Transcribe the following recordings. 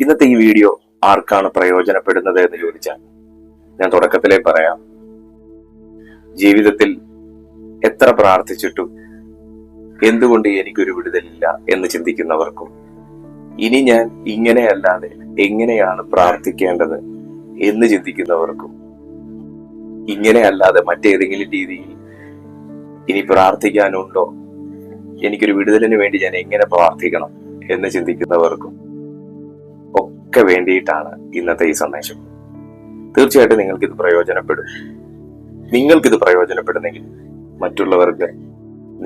ഇന്നത്തെ ഈ വീഡിയോ ആർക്കാണ് പ്രയോജനപ്പെടുന്നത് എന്ന് ചോദിച്ചാൽ ഞാൻ തുടക്കത്തിലേ പറയാം. ജീവിതത്തിൽ എത്ര പ്രാർത്ഥിച്ചിട്ടും എന്തുകൊണ്ട് എനിക്കൊരു വിടുതലില്ല എന്ന് ചിന്തിക്കുന്നവർക്കും ഇനി ഞാൻ ഇങ്ങനെയല്ലാതെ എങ്ങനെയാണ് പ്രാർത്ഥിക്കേണ്ടത് എന്ന് ചിന്തിക്കുന്നവർക്കും ഇങ്ങനെയല്ലാതെ മറ്റേതെങ്കിലും രീതിയിൽ ഇനി പ്രാർത്ഥിക്കാനുണ്ടോ? എനിക്കൊരു വിടുതലിന് വേണ്ടി ഞാൻ എങ്ങനെ പ്രാർത്ഥിക്കണം എന്ന് ചിന്തിക്കുന്നവർക്കും ഒക്കെ വേണ്ടിയിട്ടാണ് ഇന്നത്തെ ഈ സന്ദേശം. തീർച്ചയായിട്ടും നിങ്ങൾക്കിത് പ്രയോജനപ്പെടും. നിങ്ങൾക്കിത് പ്രയോജനപ്പെടുന്നെങ്കിൽ മറ്റുള്ളവർക്ക്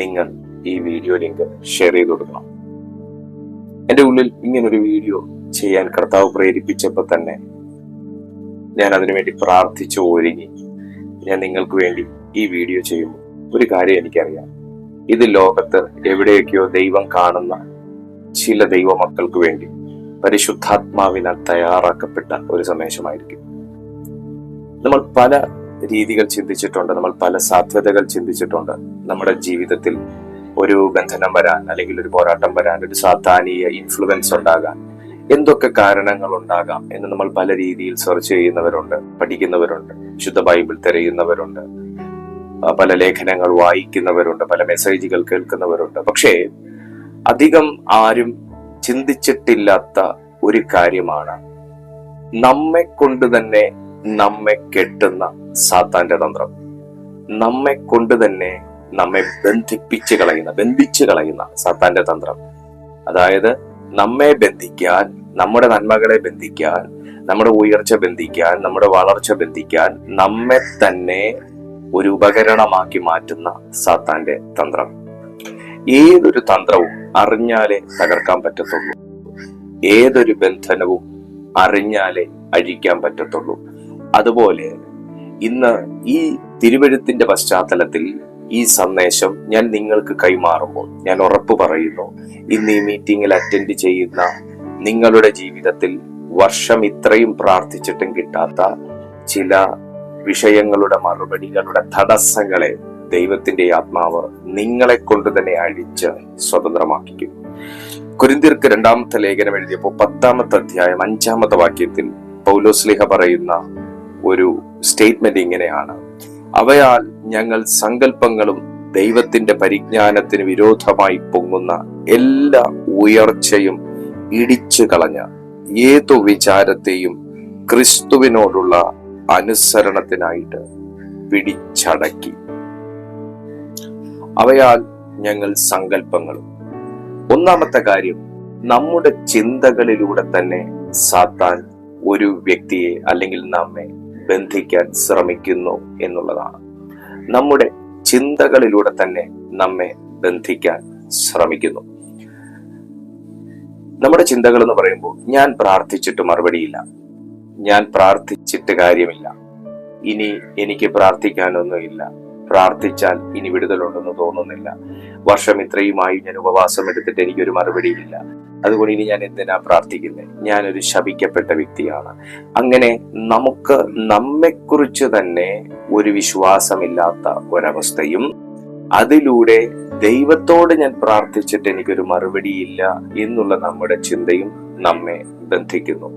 നിങ്ങൾ ഈ വീഡിയോ ലിങ്ക് ഷെയർ ചെയ്ത് കൊടുക്കണം. എന്റെ ഉള്ളിൽ ഇങ്ങനൊരു വീഡിയോ ചെയ്യാൻ കർത്താവ് പ്രേരിപ്പിച്ചപ്പോൾ തന്നെ ഞാൻ അതിനുവേണ്ടി പ്രാർത്ഥിച്ചു ഒരുങ്ങി. ഞാൻ നിങ്ങൾക്ക് വേണ്ടി ഈ വീഡിയോ ചെയ്യുമ്പോൾ ഒരു കാര്യം എനിക്കറിയാം. ഇത് ലോകത്ത് എവിടെയൊക്കെയോ ദൈവം കാണുന്ന ചില ദൈവമക്കൾക്ക് വേണ്ടി പരിശുദ്ധാത്മാവിനാൽ തയ്യാറാക്കപ്പെട്ട ഒരു സന്ദേശമായിരിക്കും. നമ്മൾ പല രീതികൾ ചിന്തിച്ചിട്ടുണ്ട് നമ്മൾ പല സാധ്യതകൾ ചിന്തിച്ചിട്ടുണ്ട്. നമ്മുടെ ജീവിതത്തിൽ ഒരു ബന്ധനം വരാൻ അല്ലെങ്കിൽ ഒരു പോരാട്ടം വരാൻ ഒരു സാധാനീയ ഇൻഫ്ലുവൻസ് ഉണ്ടാകാൻ എന്തൊക്കെ കാരണങ്ങൾ ഉണ്ടാകാം എന്ന് നമ്മൾ പല രീതിയിൽ സെർച്ച് ചെയ്യുന്നവരുണ്ട് പഠിക്കുന്നവരുണ്ട് ശുദ്ധ ബൈബിൾ തിരയുന്നവരുണ്ട് പല ലേഖനങ്ങൾ വായിക്കുന്നവരുണ്ട് പല മെസ്സേജുകൾ കേൾക്കുന്നവരുണ്ട്. പക്ഷേ അധികം ആരും ചിന്തിച്ചിട്ടില്ലാത്ത ഒരു കാര്യമാണ്. നമ്മെ കൊണ്ട് തന്നെ നമ്മെ കെട്ടുന്ന സാത്താന്റെ തന്ത്രം. നമ്മെ കൊണ്ട് തന്നെ നമ്മെ ബന്ധിപ്പിച്ച് കളയുന്ന ബന്ധിച്ച് കളയുന്ന സാത്താന്റെ തന്ത്രം. അതായത് നമ്മെ ബന്ധിക്കാൻ നമ്മുടെ നന്മകളെ ബന്ധിക്കാൻ നമ്മുടെ ഉയർച്ച ബന്ധിക്കാൻ നമ്മുടെ വളർച്ച ബന്ധിക്കാൻ നമ്മെ തന്നെ ഒരു ഉപകരണമാക്കി മാറ്റുന്ന സാത്താന്റെ തന്ത്രം. ഏതൊരു തന്ത്രവും അറിഞ്ഞാലേ തകർക്കാൻ പറ്റത്തുള്ളൂ. ഏതൊരു ബന്ധനവും അറിഞ്ഞാലേ അഴിക്കാൻ പറ്റത്തുള്ളൂ. അതുപോലെ ഇന്ന് ഈ തിരുവഴുത്തിന്റെ പശ്ചാത്തലത്തിൽ ഈ സന്ദേശം ഞാൻ നിങ്ങൾക്ക് കൈമാറുമ്പോൾ ഞാൻ ഉറപ്പ് പറയുന്നു. ഇന്ന് ഈ മീറ്റിംഗിൽ അറ്റൻഡ് ചെയ്യുന്ന നിങ്ങളുടെ ജീവിതത്തിൽ വർഷം ഇത്രയും പ്രാർത്ഥിച്ചിട്ടും കിട്ടാത്ത ചില വിഷയങ്ങളുടെ മറുപടികളുടെ തടസ്സങ്ങളെ ദൈവത്തിന്റെ ആത്മാവ് നിങ്ങളെ കൊണ്ട് തന്നെ അഴിച്ച് സ്വതന്ത്രമാക്കിക്കും കുരിന്തിർക്ക് രണ്ടാമത്തെ ലേഖനം എഴുതിയപ്പോൾ പത്താമത്തെ അധ്യായം അഞ്ചാമത്തെ വാക്യത്തിൽ പൗലോസ്ലിഹ പറയുന്ന ഒരു സ്റ്റേറ്റ്മെന്റ് ഇങ്ങനെയാണ്. അവയാൽ ഞങ്ങൾ സങ്കല്പങ്ങളും ദൈവത്തിന്റെ പരിജ്ഞാനത്തിന് വിരോധമായി പൊങ്ങുന്ന എല്ലാ ഉയർച്ചയും ഇടിച്ചു കളഞ്ഞ ഏതു വിചാരത്തെയും ക്രിസ്തുവിനോടുള്ള അനുസരണത്തിനായിട്ട് പിടിച്ചടക്കി. അവയാൽ ഞങ്ങൾ സങ്കല്പങ്ങളും ഒന്നാമത്തെ കാര്യം നമ്മുടെ ചിന്തകളിലൂടെ തന്നെ സാത്താൻ ഒരു വ്യക്തിയെ അല്ലെങ്കിൽ നമ്മെ ബന്ധിക്കാൻ ശ്രമിക്കുന്നു എന്നുള്ളതാണ്. നമ്മുടെ ചിന്തകളിലൂടെ തന്നെ നമ്മെ ബന്ധിക്കാൻ ശ്രമിക്കുന്നു. നമ്മുടെ ചിന്തകൾ എന്ന് പറയുമ്പോൾ ഞാൻ പ്രാർത്ഥിച്ചിട്ട് മറുപടിയില്ല. ഞാൻ പ്രാർത്ഥിച്ചിട്ട് കാര്യമില്ല. ഇനി എനിക്ക് പ്രാർത്ഥിക്കാനൊന്നുമില്ല. പ്രാർത്ഥിച്ചാൽ ഇനി വിടുതലുണ്ടെന്ന് തോന്നുന്നില്ല. വർഷം ഇത്രയുമായി ഞാൻ ഉപവാസം എടുത്തിട്ട് എനിക്കൊരു മറുപടിയില്ല അതുകൊണ്ട് ഇനി ഞാൻ എന്തിനാ പ്രാർത്ഥിക്കുന്നത് ഞാനൊരു ശപിക്കപ്പെട്ട വ്യക്തിയാണ്. അങ്ങനെ നമുക്ക് നമ്മെക്കുറിച്ച് തന്നെ ഒരു വിശ്വാസമില്ലാത്ത ഒരവസ്ഥയും അതിലൂടെ ദൈവത്തോട് ഞാൻ പ്രാർത്ഥിച്ചിട്ട് എനിക്കൊരു മറുപടിയില്ല എന്നുള്ള നമ്മുടെ ചിന്തയും നമ്മെ ബന്ധിക്കുന്നു.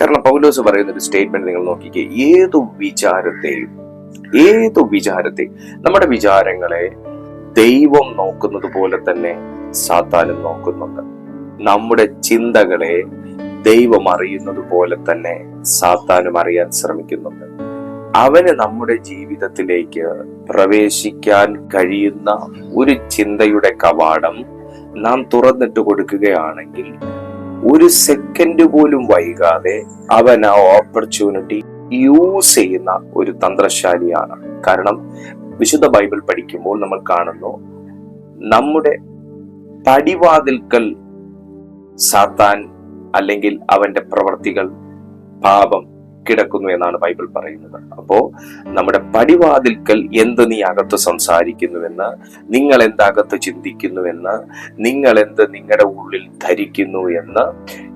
കാരണം പൗലോസ് പറയുന്ന ഒരു സ്റ്റേറ്റ്മെന്റ് നിങ്ങൾ നോക്കിക്കേ ഏതു വിചാരത്തെയും ഏതു വിചാരത്തെ നമ്മുടെ വിചാരങ്ങളെ ദൈവം നോക്കുന്നത് പോലെ തന്നെ സാത്താനും നോക്കുന്നുണ്ട്. നമ്മുടെ ചിന്തകളെ ദൈവം അറിയുന്നത് പോലെ തന്നെ സാത്താനും അറിയാൻ ശ്രമിക്കുന്നുണ്ട്. അവന് നമ്മുടെ ജീവിതത്തിലേക്ക് പ്രവേശിക്കാൻ കഴിയുന്ന ഒരു ചിന്തയുടെ കവാടം നാം തുറന്നിട്ട് കൊടുക്കുകയാണെങ്കിൽ ഒരു സെക്കൻഡ് പോലും വൈകാതെ അവൻ ആ ഓപ്പർച്യൂണിറ്റി യൂസ് ചെയ്യുന്ന ഒരു തന്ത്രശാലിയാണ്. കാരണം വിശുദ്ധ ബൈബിൾ പഠിക്കുമ്പോൾ നമ്മൾ കാണുന്നു നമ്മുടെ പടിവാതിൽക്കൽ സാത്താൻ അല്ലെങ്കിൽ അവന്റെ പ്രവർത്തികൾ പാപം കിടക്കുന്നു എന്നാണ് ബൈബിൾ പറയുന്നത്. അപ്പോ നമ്മുടെ പടിവാതിൽക്കൽ എന്ത് നീ അകത്ത് സംസാരിക്കുന്നുവെന്ന് നിങ്ങൾ എന്തകത്ത് ചിന്തിക്കുന്നുവെന്ന് നിങ്ങൾ എന്ത് നിങ്ങളുടെ ഉള്ളിൽ ധരിക്കുന്നു എന്ന്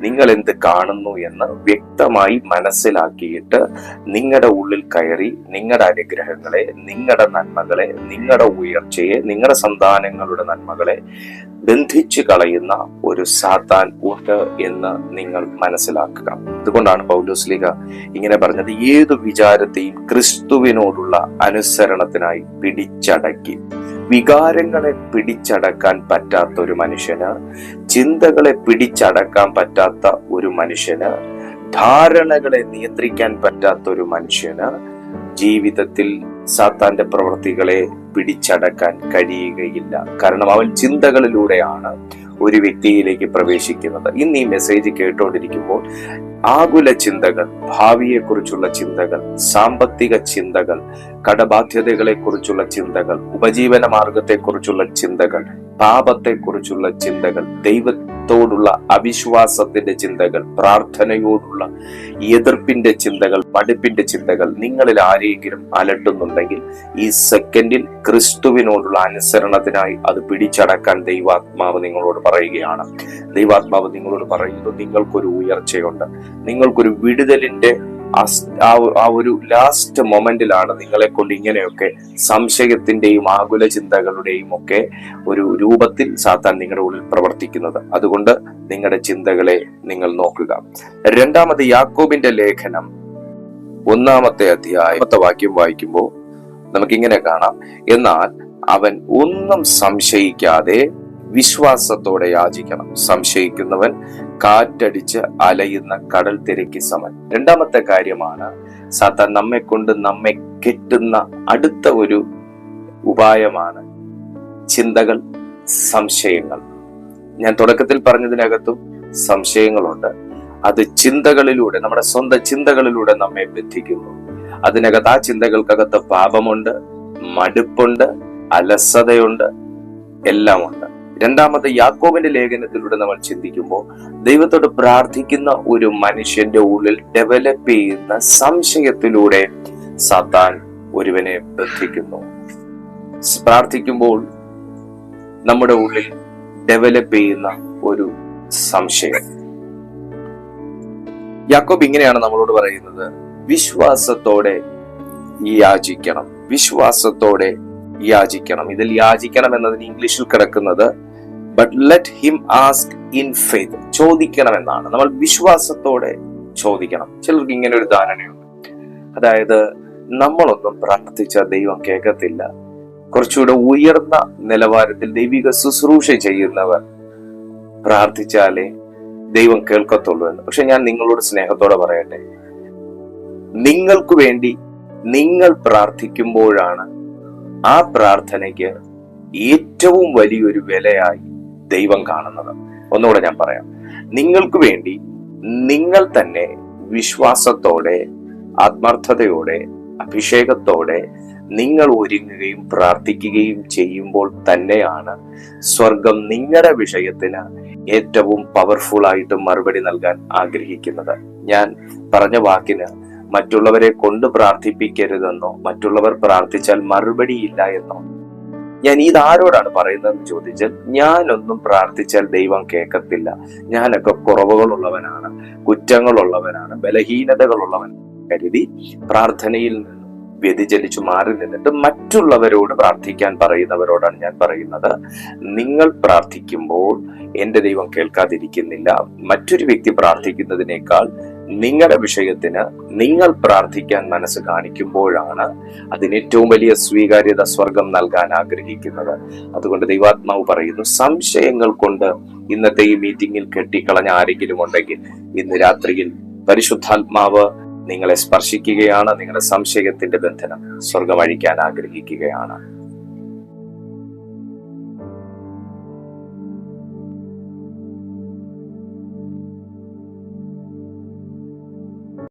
നിങ്ങൾ എന്ത് കാണുന്നു എന്ന് വ്യക്തമായി മനസ്സിലാക്കിയിട്ട് നിങ്ങളുടെ ഉള്ളിൽ കയറി നിങ്ങളുടെ അനുഗ്രഹങ്ങളെ നിങ്ങളുടെ നന്മകളെ നിങ്ങളുടെ ഉയർച്ചയെ നിങ്ങളുടെ സന്താനങ്ങളുടെ നന്മകളെ ബന്ധിച്ചു കളയുന്ന ഒരു സാത്താൻ ഉണ്ട് എന്ന് നിങ്ങൾ മനസ്സിലാക്കുക. അതുകൊണ്ടാണ് പൗലോസ്ലിക ഇങ്ങനെ പറഞ്ഞത് ഏതു വിചാരത്തെയും ക്രിസ്തുവിനോടുള്ള അനുസരണത്തിനായി പിടിച്ചടക്കി. വികാരങ്ങളെ പിടിച്ചടക്കാൻ പറ്റാത്ത ഒരു മനുഷ്യന് ചിന്തകളെ പിടിച്ചടക്കാൻ പറ്റാത്ത ഒരു മനുഷ്യന് ധാരണകളെ നിയന്ത്രിക്കാൻ പറ്റാത്ത ഒരു മനുഷ്യന് ജീവിതത്തിൽ സാത്താന്റെ പ്രവൃത്തികളെ പിടിച്ചടക്കാൻ കഴിയുകയില്ല. കാരണം അവൻ ചിന്തകളിലൂടെയാണ് ഒരു വ്യക്തിയിലേക്ക് പ്രവേശിക്കുന്നത്. ഇന്ന് ഈ മെസ്സേജ് കേട്ടുകൊണ്ടിരിക്കുമ്പോൾ ആകുല ചിന്തകൾ ഭാവിയെക്കുറിച്ചുള്ള ചിന്തകൾ സാമ്പത്തിക ചിന്തകൾ കടബാധ്യതകളെക്കുറിച്ചുള്ള ചിന്തകൾ ഉപജീവന മാർഗത്തെക്കുറിച്ചുള്ള ചിന്തകൾ പാപത്തെക്കുറിച്ചുള്ള ചിന്തകൾ ദൈവത്തോടുള്ള അവിശ്വാസത്തിന്റെ ചിന്തകൾ പ്രാർത്ഥനയോടുള്ള എതിർപ്പിന്റെ ചിന്തകൾ പഠിപ്പിന്റെ ചിന്തകൾ നിങ്ങളിൽ ആരെങ്കിലും അലട്ടുന്നുണ്ടെങ്കിൽ ഈ സെക്കൻഡിൽ ക്രിസ്തുവിനോടുള്ള അനുസരണത്തിനായി അത് പിടിച്ചടക്കാൻ ദൈവാത്മാവ് നിങ്ങളോട് പറയുകയാണ്. ദൈവാത്മാവ് നിങ്ങളോട് പറയുന്നു നിങ്ങൾക്കൊരു ഉയർച്ചയുണ്ട്. നിങ്ങൾക്കൊരു വിടുതലിന്റെ ആ ഒരു ലാസ്റ്റ് മൊമെന്റിലാണ് നിങ്ങളെ കൊണ്ട് ഇങ്ങനെയൊക്കെ സംശയത്തിന്റെയും ആകുല ചിന്തകളുടെയും ഒക്കെ ഒരു രൂപത്തിൽ സാത്താൻ നിങ്ങളുടെ ഉള്ളിൽ പ്രവർത്തിക്കുന്നത്. അതുകൊണ്ട് നിങ്ങളുടെ ചിന്തകളെ നിങ്ങൾ നോക്കുക. രണ്ടാമത് യാക്കോബിന്റെ ലേഖനം ഒന്നാമത്തെ അധ്യായമത്തെ വാക്യം വായിക്കുമ്പോൾ നമുക്കിങ്ങനെ കാണാം. എന്നാൽ അവൻ ഒന്നും സംശയിക്കാതെ വിശ്വാസത്തോടെ യാചിക്കണം. സംശയിക്കുന്നവൻ കാറ്റടിച്ച് അലയുന്ന കടൽ തിരക്ക് സമൻ. രണ്ടാമത്തെ കാര്യമാണ് സാത്താൻ നമ്മെ കൊണ്ട് നമ്മെ കെട്ടുന്ന അടുത്ത ഒരു ഉപായമാണ് ചിന്തകൾ സംശയങ്ങൾ. ഞാൻ തുടക്കത്തിൽ പറഞ്ഞതിനകത്തും സംശയങ്ങളുണ്ട്. അത് ചിന്തകളിലൂടെ നമ്മുടെ സ്വന്തം ചിന്തകളിലൂടെ നമ്മെ ബന്ധിക്കുന്നു. അതിനകത്ത് ആ ചിന്തകൾക്കകത്ത് പാപമുണ്ട് മടുപ്പുണ്ട് അലസതയുണ്ട് എല്ലാം രണ്ടാമത് യാക്കോബിന്റെ ലേഖനത്തിലൂടെ നമ്മൾ ചിന്തിക്കുമ്പോൾ ദൈവത്തോട് പ്രാർത്ഥിക്കുന്ന ഒരു മനുഷ്യന്റെ ഉള്ളിൽ ഡെവലപ്പ് ചെയ്യുന്ന സംശയത്തിലൂടെ സാത്താൻ ഒരുവനെ ബന്ധിക്കുന്നു. പ്രാർത്ഥിക്കുമ്പോൾ നമ്മുടെ ഉള്ളിൽ ഡെവലപ്പ് ചെയ്യുന്ന ഒരു സംശയം. യാക്കോബ് ഇങ്ങനെയാണ് നമ്മളോട് പറയുന്നത്. വിശ്വാസത്തോടെ യാചിക്കണം. വിശ്വാസത്തോടെ യാചിക്കണം. ഇതിൽ യാചിക്കണം എന്നതിന് ഇംഗ്ലീഷിൽ കിടക്കുന്നത് but let him ask in faith ചോദിക്കണം എന്നാണ് നമ്മൾ വിശ്വാസത്തോടെ ചോദിക്കണം. ചിലർക്ക് ഇങ്ങനെ ഒരു ധാരണയുണ്ട്. അതായത് നമ്മളൊന്നും പ്രാർത്ഥിച്ച ദൈവം കേൾക്കത്തില്ല. കുറച്ചുകൂടെ ഉയർന്ന നിലവാരത്തിൽ ദൈവിക ശുശ്രൂഷ ചെയ്യുന്നവർ പ്രാർത്ഥിച്ചാലേ ദൈവം കേൾക്കത്തുള്ളൂ എന്ന്. പക്ഷെ ഞാൻ നിങ്ങളോട് സ്നേഹത്തോടെ പറയട്ടെ. നിങ്ങൾക്ക് വേണ്ടി നിങ്ങൾ പ്രാർത്ഥിക്കുമ്പോഴാണ് ആ പ്രാർത്ഥനയ്ക്ക് ഏറ്റവും വലിയൊരു വിലയായി ദൈവം കാണുന്നത്. ഒന്നുകൂടെ ഞാൻ പറയാം. നിങ്ങൾക്ക് വേണ്ടി നിങ്ങൾ തന്നെ വിശ്വാസത്തോടെ ആത്മാർത്ഥതയോടെ അഭിഷേകത്തോടെ നിങ്ങൾ ഒരുങ്ങുകയും പ്രാർത്ഥിക്കുകയും ചെയ്യുമ്പോൾ തന്നെയാണ് സ്വർഗം നിങ്ങളുടെ വിഷയത്തിന് ഏറ്റവും പവർഫുൾ ആയിട്ട് മറുപടി നൽകാൻ ആഗ്രഹിക്കുന്നത്. ഞാൻ പറഞ്ഞ വാക്കിന് മറ്റുള്ളവരെ കൊണ്ട് പ്രാർത്ഥിപ്പിക്കരുതെന്നോ മറ്റുള്ളവർ പ്രാർത്ഥിച്ചാൽ മറുപടിയില്ല എന്നോ ഞാൻ ഇതാരോടാണ് പറയുന്നതെന്ന് ചോദിച്ചാൽ ഞാനൊന്നും പ്രാർത്ഥിച്ചാൽ ദൈവം കേൾക്കത്തില്ല. ഞാനൊക്കെ കുറവുകളുള്ളവനാണ് കുറ്റങ്ങളുള്ളവനാണ് ബലഹീനതകളുള്ളവൻ കരുതി പ്രാർത്ഥനയിൽ നിന്നും വ്യതിചലിച്ചു മാറി നിന്നിട്ട് മറ്റുള്ളവരോട് പ്രാർത്ഥിക്കാൻ പറയുന്നവരോടാണ് ഞാൻ പറയുന്നത്. നിങ്ങൾ പ്രാർത്ഥിക്കുമ്പോൾ എന്റെ ദൈവം കേൾക്കാതിരിക്കുന്നില്ല. മറ്റൊരു വ്യക്തി പ്രാർത്ഥിക്കുന്നതിനേക്കാൾ നിങ്ങളുടെ വിഷയത്തിന് നിങ്ങൾ പ്രാർത്ഥിക്കാൻ മനസ്സ് കാണിക്കുമ്പോഴാണ് അതിന് ഏറ്റവും വലിയ സ്വീകാര്യത സ്വർഗം നൽകാൻ ആഗ്രഹിക്കുന്നത്. അതുകൊണ്ട് ദൈവാത്മാവ് പറയുന്നു സംശയങ്ങൾ കൊണ്ട് ഇന്നത്തെ ഈ മീറ്റിംഗിൽ കെട്ടിക്കളഞ്ഞ ആരെങ്കിലും ഉണ്ടെങ്കിൽ ഇന്ന് രാത്രിയിൽ പരിശുദ്ധാത്മാവ് നിങ്ങളെ സ്പർശിക്കുകയാണ്. നിങ്ങളുടെ സംശയത്തിന്റെ ബന്ധനം സ്വർഗം അഴിക്കാൻ ആഗ്രഹിക്കുകയാണ്.